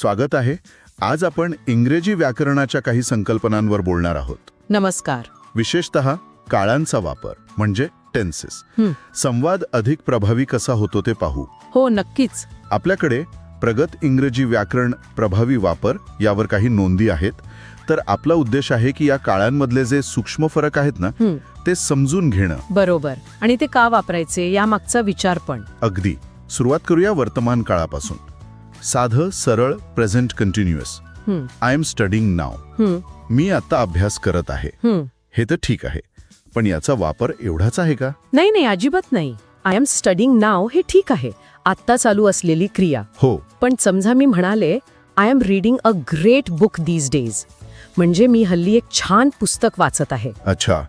स्वागत आहे. आज आपण इंग्रजी व्याकरणाच्या काही संकल्पनांवर बोलणार आहोत. नमस्कार. विशेषत काळांचा वापर म्हणजे टेन्सेस. संवाद अधिक प्रभावी कसा होतो ते पाहू. हो नक्कीच. आपल्याकडे प्रगत इंग्रजी व्याकरण प्रभावी वापर यावर काही नोंदी आहेत. तर आपला उद्देश आहे की या काळांमधले जे सूक्ष्म फरक आहेत ना ते समजून घेणं. बरोबर. आणि ते का वापरायचे यामागचा विचार पण. अगदी. सुरुवात करूया वर्तमान काळापासून. साधं सरळ present continuous I am studying नाव मी आता अभ्यास करत आहे. हं. हे तर ठीक आहे. पण याचा वापर एवढाच आहे का? नाही नाही अजिबात नाही. आय एम स्टडिंग नाव हे ठीक आहे. आत्ता चालू असलेली क्रिया. हो. पण समजा मी म्हणाले I am reading a great book these days म्हणजे मी हल्ली एक छान पुस्तक वाचत आहे. अच्छा.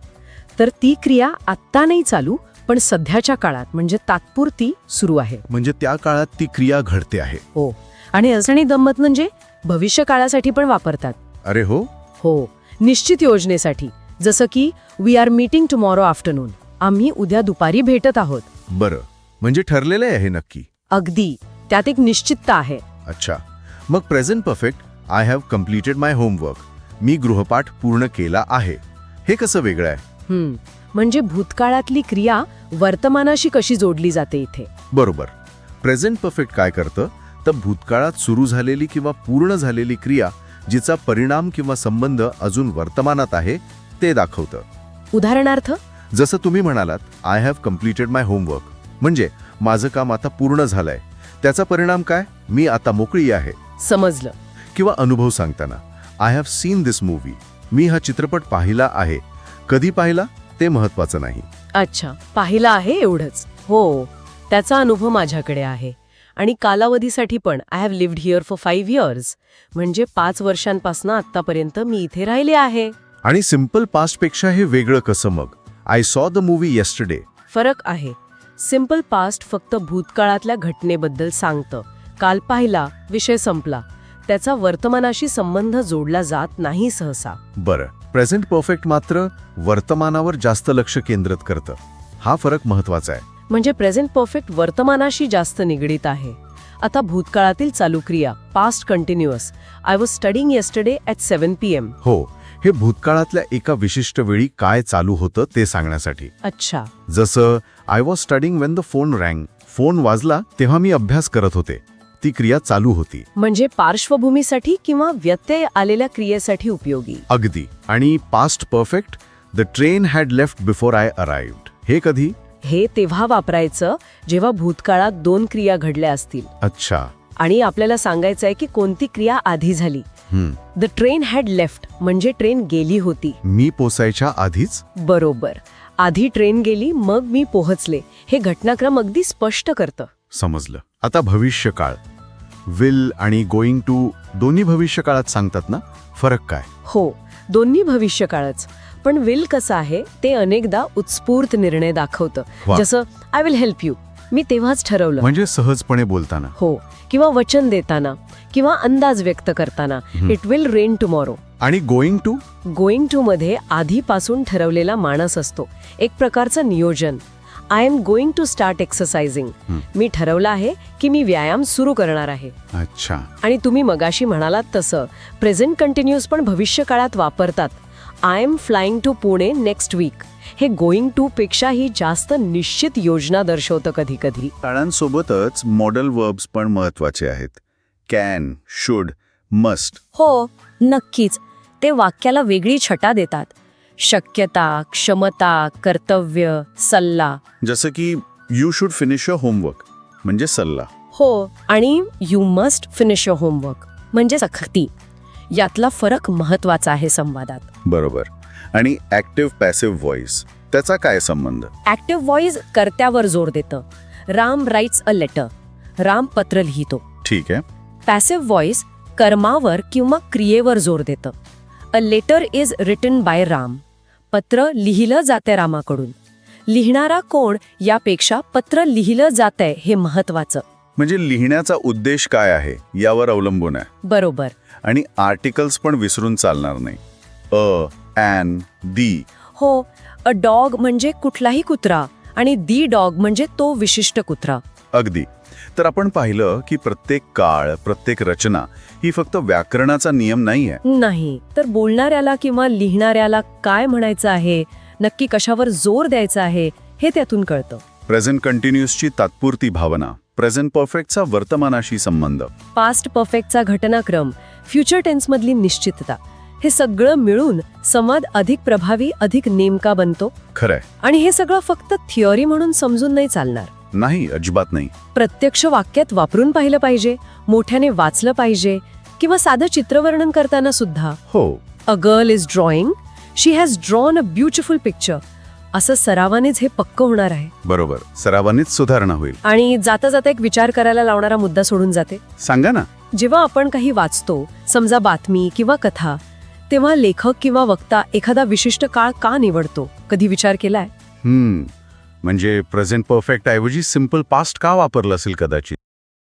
तर ती क्रिया आत्ता नाही चालू पण सध्याच्या काळात म्हणजे तात्पुरती सुरू आहे. म्हणजे त्या काळात ती क्रिया घडते आहे. हो. आणि असणी गंमत म्हणजे भविष्य काळासाठी पण वापरतात. अरे हो? हो. निश्चित योजनेसाठी. जसं की we are meeting tomorrow afternoon आम्ही उद्या दुपारी भेटत आहोत. बरं. म्हणजे ठरलेलं आहे नक्की? अगदी. त्यात एक निश्चितता आहे. अच्छा. मग present perfect I have completed my homework मी गृहपाठ पूर्ण केला आहे. हे कसं वेगळं आहे? म्हणजे भूतकाळातली क्रिया वर्तमानाशी कशी जोडली जाते इथे? बरोबर. प्रेझेंट परफेक्ट काय करतं? तर भूतकाळात सुरू झालेली किंवा पूर्ण झालेली क्रिया जिचा परिणाम किंवा संबंध अजून वर्तमानात आहे ते दाखवतं. उदाहरणार्थ? जसं तुम्ही म्हणालात I have completed my homework म्हणजे माझं काम आता पूर्ण झालंय. त्याचा परिणाम काय? मी आता मोकळी आहे. समजलं. किंवा अनुभव सांगताना I have seen this movie मी हा चित्रपट पाहिला आहे. कधी पाहिला ते महत्वाचं नाही. अच्छा पाहिलं आहे एवढंच. हो त्याचा अनुभव माझ्याकडे आहे. आणि कालावधीसाठी पण I have lived here for five years म्हणजे पाच वर्षांपासून आतापर्यंत मी इथे राहिले आहे. आणि सिंपल पास्टपेक्षा हे वेगळं कसं मग? I saw the movie yesterday फरक आहे. सिंपल पास्ट फक्त भूतकाळातल्या घटनेबद्दल सांगतं. काल पाहिला विषय संपला. त्याचा वर्तमानाशी संबंध जोडला जात नाही सहसा. बरं. प्रेझेंट परफेक्ट मात्र वर्तमानावर जास्त लक्ष केंद्रित करतं. हा फरक महत्त्वाचा आहे. म्हणजे प्रेझेंट परफेक्ट वर्तमानाशी जास्त निगडीत आहे. आता भूतकाळातील चालू क्रिया past continuous I was studying yesterday at seven P M हो हे भूतकाळातल्या एका विशिष्ट वेळी काय चालू होतं ते सांगण्यासाठी. अच्छा. जसं I was studying when the phone rang phone वाजला तेव्हा मी अभ्यास करत होते. ती क्रिया चालू होती. म्हणजे पार्श्वभूमीसाठी किंवा व्यत्यय आलेल्या क्रियेसाठी उपयोगी. अगदी. आणि past perfect the train had left before I arrived हे कधी? हे तेव्हा वापरायचं जेव्हा भूतकाळात दोन क्रिया घडल्या असतील. अच्छा. आणि आपल्याला सांगायचं आहे की कोणती क्रिया आधी झाली. हम्म. द ट्रेन हॅड लेफ्ट म्हणजे ट्रेन गेली होती. मी पोसायच्या आधीच? बरोबर. आधी ट्रेन गेली मग मी पोहोचले. हे घटनाक्रम अगदी स्पष्ट करतं. समजलं. आता भविष्यकाळ. विल आणि गोइंग टू दोन्ही भविष्यकाळात सांगतात ना? फरक काय? हो दोन्ही भविष्यकाळच. पण विल कसं आहे ते अनेकदा उत्स्फूर्त निर्णय दाखवतं. जसं आय विल हेल्प यू मी तेव्हाच ठरवलं. म्हणजे सहजपणे बोलताना. हो किंवा वचन देताना किंवा अंदाज व्यक्त करताना. इट विल रेन टुमॉरो आणि गोइंग टू? गोइंग टू मध्ये आधीपासून ठरवलेला माणस असतो. एक प्रकारचं नियोजन. I'm going to start exercising. मी ठरवलं आहे की मी व्यायाम सुरू करणार आहे. अच्छा. आणि तुम्ही मगाशी म्हणालात तसं. प्रेझेंट कंटिन्युअस पण भविष्य काळात वापरतात. I'm flying to Pune next week. हे गोइंग टू पेक्षाही जास्त निश्चित योजना दर्शवतं कधी कधी काळांसोबतच मॉडल वर्ब्स पण महत्त्वाचे आहेत. कॅन शुड मस्ट हो नक्कीच. ते वाक्याला वेगळी छटा देतात. शक्यता क्षमता कर्तव्य सल्ला. जसं की you should finish a homework म्हणजे सल्ला. हो आणि you must finish your homework म्हणजे सक्ती यातला फरक महत्त्वाचा आहे संवादात. बरोबर. आणि ऍक्टिव्ह पॅसिव्ह व्हॉइस त्याचा काय संबंध? ऍक्टिव्ह व्हॉइस कर्त्यावर जोर देतं. Ram writes a letter Ram पत्र लिहितो. ठीक आहे. पॅसिव्ह व्हॉइस कर्मावर किंवा क्रियेवर जोर देतं. A letter is written by Ram पत्र लिहिलं जाते रामाकडून. लिहिणारा कोण यापेक्षा पत्र लिहिलं जातंय हे महत्वाचं. म्हणजे लिहिण्याचा उद्देश काय आहे यावर अवलंबून आहे. बरोबर. आणि आर्टिकल्स पण विसरून चालणार नाही. A an the. हो अ डॉग म्हणजे कुठलाही कुत्रा आणि दी डॉग म्हणजे तो विशिष्ट कुत्रा. अगदी. तर आपण पाहिलं की प्रत्येक काळ प्रत्येक रचना ही फक्त व्याकरणाचा नियम नाहीये. नाही. तर बोलणाऱ्याला किंवा लिहिणाऱ्याला काय म्हणायचं आहे? नक्की कशावर जोर द्यायचा आहे? हे त्यातून कळतं. प्रेझेंट कंटिन्युअसची तात्पुरती भावना प्रेझेंट परफेक्टचा वर्तमानाशी संबंध. पास्ट परफेक्टचा घटनाक्रम फ्युचर टेन्समधली निश्चितता. हे सगळं मिळून संवाद अधिक प्रभावी अधिक नेमका बनतो. खरंय. आणि हे सगळं फक्त थिअरी म्हणून समजून नाही चालणार. नाही अजिबात नाही. प्रत्यक्ष वाक्यात वापरून पाहिलं पाहिजे मोठ्याने वाचलं पाहिजे किंवा साधं चित्रवर्णन करताना सुद्धा. हो. A girl is drawing she has drawn a beautiful picture असं सरावानेच हे पक्क होणार आहे. बरोबर. सरावानीच सुधारणा होईल. आणि जाता जाता एक विचार करायला लावणारा मुद्दा सोडून जाते. सांगा ना. जेव्हा आपण काही वाचतो समजा बातमी किंवा कथा तेव्हा लेखक किंवा वक्ता एखादा विशिष्ट काळ का निवडतो? कधी विचार केलाय? हम्म. म्हणजे प्रेझेंट परफेक्ट ऐवजी सिंपल पास्ट का वापरलं असेल कदाचित?